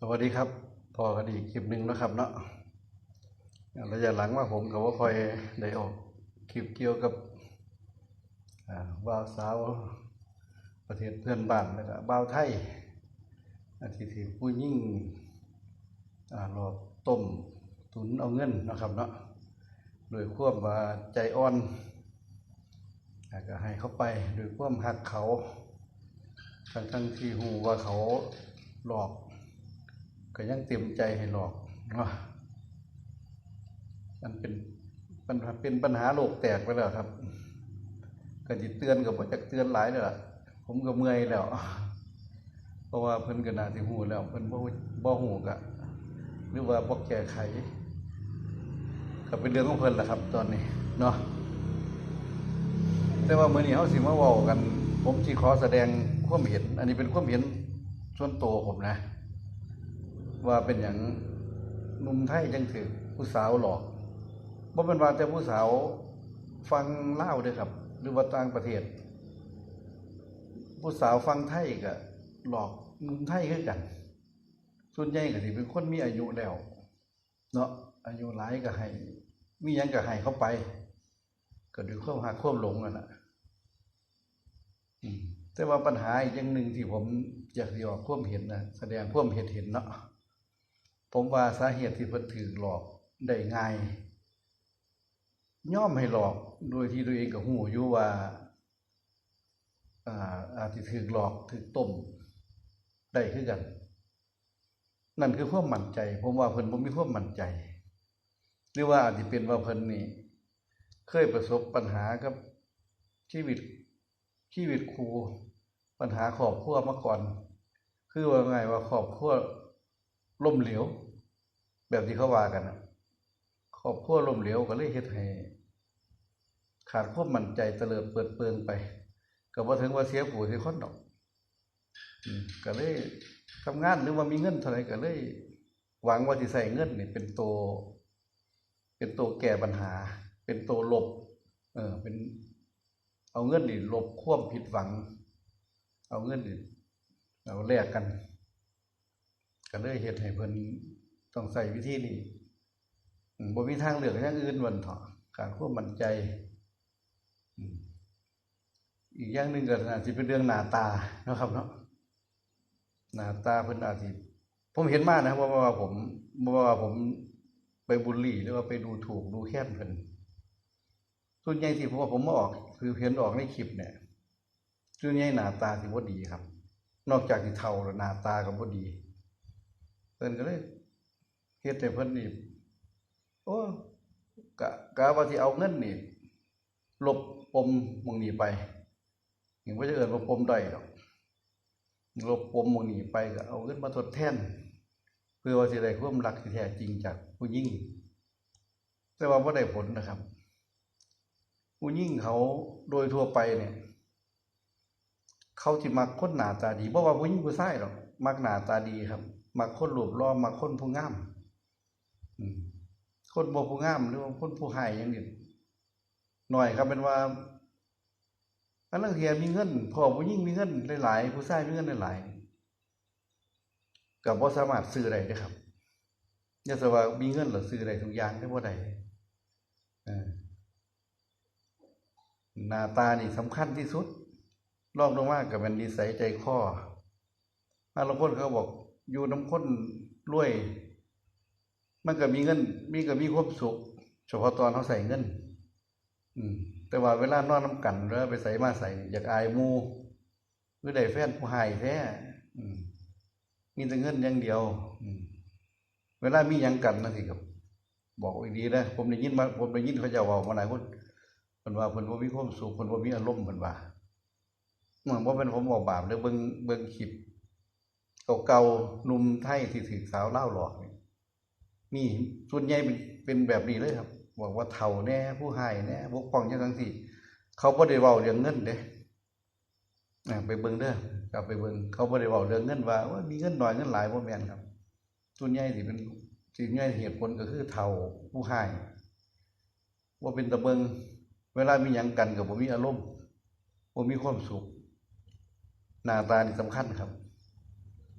สวัสดีครับพอกันอีคลิปหนึ่งนะครับเนาะระยะหลังว่าผมกับว่าคอยได้ออกคลิปเกี่ยวกับอ่าบ่าวสาวประเทศเพื่อนบ้านแล้วก็บ่าวไทยอาทิที่ผู้ยิ่งหลอกต้มตุนเอาเงินนะครับเนาะโดยควบว่าใจอ่อนก็ให้เขาไปโดยความหักเขาทั้งทั้งที่หูว่าเขาหลอก ก็ยังเต็มใจให้หลอกเนาะมันเป็นปัญหาเป็นปัญหาโลกแตกไปแล้วครับก็จิเตือนกับว่าจะเตือนหลายแล้วล่ะ ผมก็เมื่อยแล้ว เพราะว่าเพิ่นก็น่าสิหูแล้วเพิ่นบ่บ่หูกะหรือว่าบ่แก้ไขก็เป็นเรื่องของเพิ่นแหละครับ ตอนนี้เนาะแต่ว่าเมื้อนี้เฮาสิมาเว้ากัน ผมสิขอแสดงความเห็น อันนี้เป็นความเห็นส่วนตัวผมนะ ว่าเป็นอย่างหนุ่มไทยจังถือผู้สาวหลอกบ่เป็นว่าแต่ผู้สาวฟังเล่าเด้อครับ หรือว่าต่างประเทศ ผู้สาวฟังไทยก็หลอกหนุ่มไทยคือกัน ส่วนใหญ่ก็สิเป็นคนมีอายุแล้ว เนาะอายุหลายก็ให้ มียังก็ให้เขาไป ก็ด้วยควาหักความหลงนั่นะแต่ว่าปัญหาอีกอย่างหนึ่งที่ผมอยากสิออกความเห็นนะแสดงความเห็นเห็นเนาะ ผมว่าสาเหตุที่เพิ่นถือหลอกได้ง่ายย่อมให้หลอกโดยที่ตัวเองก็หูอยู่ว่าอ่าจจะถือหลอกถือต้มได้คือกัน นั่นคือความมั่นใจ ผมว่าเพิ่นบ่มีความมั่นใจ หรือว่าอาจจะเป็นว่าเพิ่นนี่ เคยประสบปัญหากับชีวิตชีวิตครูปัญหาครอบครัวมาก่อน คือว่าไงว่าครอบครัวล่มเหลว แบบที่เขาว่ากันนะครอบครัวล่มเหลวก็เลยเฮ็ดให้ขาดความมั่นใจเตลิดเปิดเปิงไปก็บ่ถึงว่าเสียผู้เสียคนดอกก็เลยทำงานหรือว่ามีเงินเท่าไหร่ก็เลย หวังว่าสิใส่เงินนี่เป็นตัวเป็นตัวแก้ปัญหา เป็นตัวหลบ เออเป็น เอาเงินนี่หลบความผิดหวัง เอาเงินนี่เอาแลกกัน ก็เลยเฮ็ดให้เพิ่น ต้องใส่วิธีนี้บ่มีทางเหลือกอย่างอื่นวันเถาะการควบมันใจ อีกอย่างหนึ่งก็อาจจะเป็นเรื่องหน้าตานะครับเนาะหน้าตาเพิ่นอาจสิผมเห็นมากนะครับว่าว่าผมว่าผมไปบูลลี่หรือว่าไปดูถูกดูแคลนเพิ่นส่วนใหญ่ที่ผมว่าผมมาออก คือเห็นออกในคลิปเนี่ยส่วนใหญ่หน้าตาสิบ่ดีครับ นอกจากที่เฒ่าแล้วหน้าตาก็บ่ดีเพิ่นก็เลย เฮ็ดให้เพิ่นนี่โอ้กะกะว่าสิเอาเงินนี่ลบปมมองนี้ไปยังบ่จะเอิ้นว่าปมด้อยดอกลบปมมองนี้ไปก็เอาเงินมาทดแทน เพื่อว่าสิได้ความรักที่แท้จริงจากผู้หญิงแต่ว่าบ่ได้ผลนะครับ ผู้หญิงเขาโดยทั่วไปเนี่ย เขาสิมักคนหน้าตาดีบ่ว่าผู้หญิงผู้ชายหรอกมักหน้าตาดีครับ มักคนรูปหล่อมักคนผู้งาม คนบ่ผู้งามหรือว่าคนผู้ให้อย่างนี้หน่อยครับเป็นว่าอันลังเทียมีเงินพอผู้หญิงมีเงินหลายๆผู้ชายมีเงินหลายๆก็บ่สามารถซื้อได้ด้ครับอย่าสว่ามีเงินแล้วซื้อได้ทุกอย่างได้บ่ได้หน้าตานี่สำคัญที่สุดรองลงมาก็เป็นนิสัยใจคอบางคนเขาบอกอยู่น้ำคนรวย มันก็มีเงิน มีก็มีความสุขเฉพาะตอนเขาใส่เงิน อืม แต่ว่าเวลานอนน้ำกันแล้วไปใส่มาใส่อยากอายมูหรือได้แฟนผู้ให้แท้อืมมีแต่เงินอย่างเดียว อืม เวลามีหยังกันนั่นสิครับ บอกไว้ดีนะผมได้ยินมาผมได้ยินเขาจะว่ามาหลายคนเพิ่นว่าเพิ่นบ่มีความสุขเพิ่นบ่มีอารมณ์เพิ่นว่าเหมือนบ่เป็นผมบอกบาปเด้อเบิ่งเบิ่งคลิปเก่าๆนุ่มไทยที่ถือสาวเล่าหลอกนี่ มีส่วนใหญ่เป็นเป็นแบบนี้เลยครับบอกว่าเฒ่าแน่ผู้ให้แน่บกป้องจังซั่นสิเขาบ่ได้เว้าเรื่องเงินเด้ไปเบิ่งเด้อกลับไปเบิ่งเขาบ่ได้เว้าเรื่องเงินว่าโอ้ยมีเงินหน้อยเงินหลายบ่แม่นครับส่วนใหญ่สิเป็นส่วนใหญ่เหตุผลก็คือเฒ่าผู้ให้ว่าเป็นตะเบิงเวลามีหยังกันก็บ่มีอารมณ์บ่มีความสุขหน้าตานี่สำคัญครับ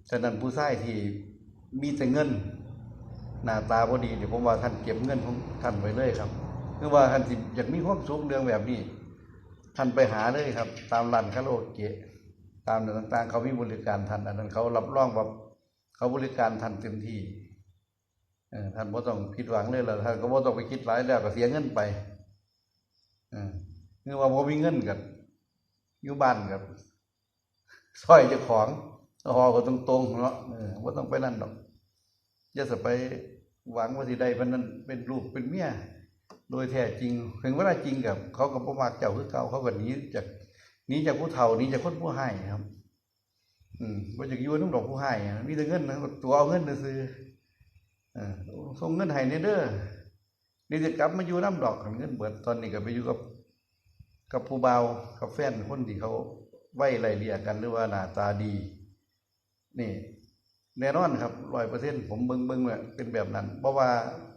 ฉะนั้นผู้ชายที่มีแต่เงิน หน้าตาบ่ดีเดี๋ยวผมว่าท่านเก็บเงินของท่านไว้เลยครับคือว่าท่านสิอยากมีความสุขเรื่องแบบนี้ ท่านไปหาเลยครับ ตามร้านคาราโอเกะตามต่างๆ เขามีบริการท่านอันนั้นเขารับรองว่าเขาบริการท่านเต็มที่ท่านบ่ต้องผิดหวังเลยล่ะท่านก็บ่ต้องไปคิดหลายแล้วก็เสียเงินไปคือว่าบ่มีเงินกับอยู่บ้านกับซอยเจ้าของหอก็ตรงๆเนาะเออบ่ต้องไปนั่นดอก อย่าสไปหวังว่าสิได้เพิ่นนั้นเป็นลูกเป็นเมียโดยแท้จริงถึงเวลาจริงกับเขาก็บ่มักเจ้าคือเก่าเขาก็หนีจากหนีจากผู้เฒ่าหนีจากคนผู้ให้ครับ อืมบ่อยากยู่นำดอกผู้ให้มีแต่เงินนะตัวเอาเงินซื้ออส่งเงินให้เด้อนี่จะกลับมาอยู่น้ำดอกเงินเบิดตอนนี้ก็ไปอยู่กับ กับผู้เบากับแฟนคนที่เขาไว้ไล่เลียกันหรือว่าหน้าตาดี นี่ แน่นอนครับร้อยเปอร์เซ็นต์ผมเบิ่งเบิ่งเนี่ยเป็นแบบนั้นเพราะว่า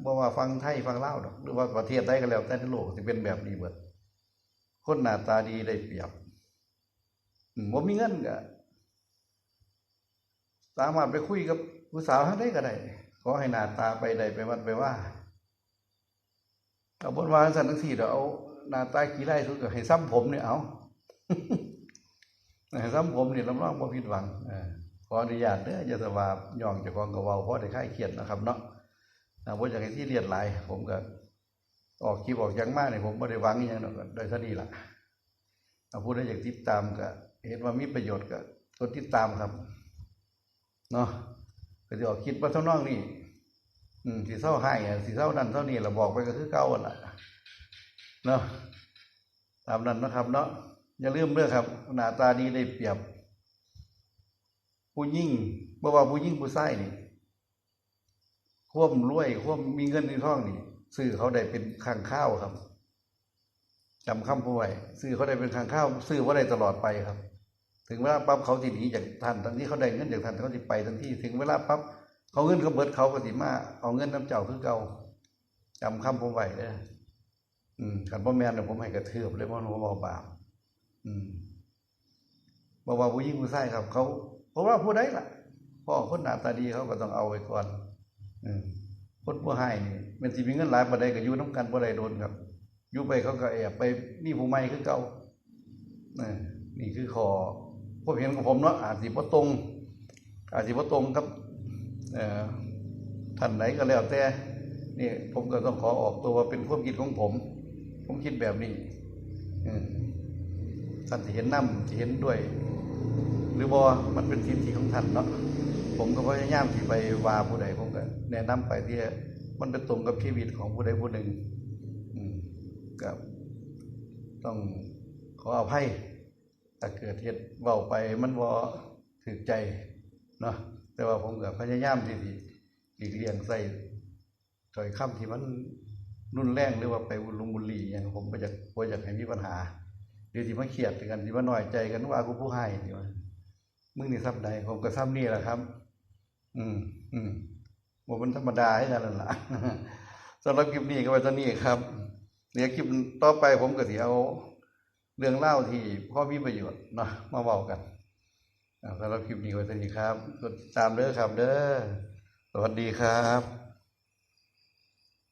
เพราะว่าฟังไทยฟังเล่าหรือว่าประเทศใดก็แล้วแต่ในโลกสิเป็นแบบนี้เบิดคนหน้าตาดีได้เปรียบอืมมีเงินก็สามารถไปคุยกับผู้สาวทางใดก็ได้ขอให้หน้าตาไปได้ไปวัดไปว่าเอาบนวาจังซั่นทั้งสี่เดี๋ยวเอาหน้าตาขี้ไร่สุดก็ให้ซ้ำผมเนี่ยเอาให้ซ้ำผมเนี่รับรองบ่ผิดหวังเออ ขออนุญาตเด้ออย่าสว่าย่องจ้าของก็เวาเพราะได้คลายเครียดนะครับเนาะอ่าบ่อยากให้ที่เรียดหลาย ผมก็ ออกคลิปออกยังมากเนี่ยผมบ่ได้วังอิหยังดอกก็ได้เท่านี้ล่ะถ้าผู้ใดอยากติดตามก็เห็นว่ามีประโยชน์ก็กดติดตามครับเนาะก็สิออกคลิปว่าเท่าน้องนี่อืมสิเศร้าให้สิเศร้านั่นเท่านี้ล่ะบอกไปก็คือเก่าหั่นล่ะเนาะตามนั้นนะครับ เนาะอย่าลืมเด้อครับ หน้าตาดีได้เปรียบ ผู้ยิ่งบ่ว่าผู้ยิ่งผู้ชายนี่ควบรวยควบมีเงินมีทองนี่ซื้อเขาได้เป็นข้างข้าวครับจำคำผู้ไว้ซื้อเขาได้เป็นข้างข้าวซื้อว่าได้ตลอดไปครับ ถึงเวลาปั๊บเขาสิหนีจากท่านทันที่เขาได้เงินจากท่านเขาสิไปทันที่ถึงเวลาปั๊บเขาเงินเขาเบิดเขาก็สิมาเอาเงินน้ำเจ้าคือเก่าจำคำผมไว้เด้ออืมคันบ่อแม่นเดี๋ยผมให้กระเทือบเลยเพราะผมบ่บาปอืมบอกว่าผู้หญิงผู้ชายครับ เขา ราะว่าผู้ใดล่ะพ่อคนหน้าตาดีเขาก็ต้องเอาไว้ก่อนคนผู้ให้นี่มันสิมีเงินหลายบ่ได้ก็อยู่นํกันบ่ได้โดนครับอยู่ไปเขาก็แอบไปมีผู้ใหม่คือเก่านี่คือขอความเห็นของผมเนาะอาจสิบ่ตรง อาจสิบ่ตรงกับท่านไหนก็แล้วแต่นี่ผมก็ต้องขอออกตัวว่าเป็นความคิดของผม ผมคิดแบบนี้ท่านจะเห็นน้ำจะเห็นด้วย รือบ่มันเป็นสิทธิของท่านเนาะผมก็พยายามที่ไปว่าผู้ใดผมก็แนะนำไปที่มันเป็นตรงกับชีวิตของผู้ใดผู้หนึ่งอืมก็ต้องขออภัยถ้าเกิดเหตุเว้าไปมันบ่ถึกใจเนาะแต่ว่าผมก็พยายามที่สิหลีกเลี่ยงใส่ถ้อยคำที่มันรุนแรงหรือว่าไปลุมบุลีอย่างผมก็จะบ่อยากให้มีปัญหาหรือที่มาเครียดกันที่มาน้อยใจกันว่ากูผู้ให้นี่ว่า มึงนี่ซ้ำใดผมก็ซ้ำนี่แหละครับ อืมอืมว่ามันธรรมดาให้กันล่ะสำหรับคลิปนี้ก็ไว้ตอนนี้ครับเดี๋ยวคลิปต่อไปผมก็สิเอาเรื่องเล่าที่พ่อมีประโยชน์เนาะมาเว้ากันสำหรับคลิปนี้ไว้ตอนนี้ครับกดติดตามเด้อครับ เด้อสวัสดีครับ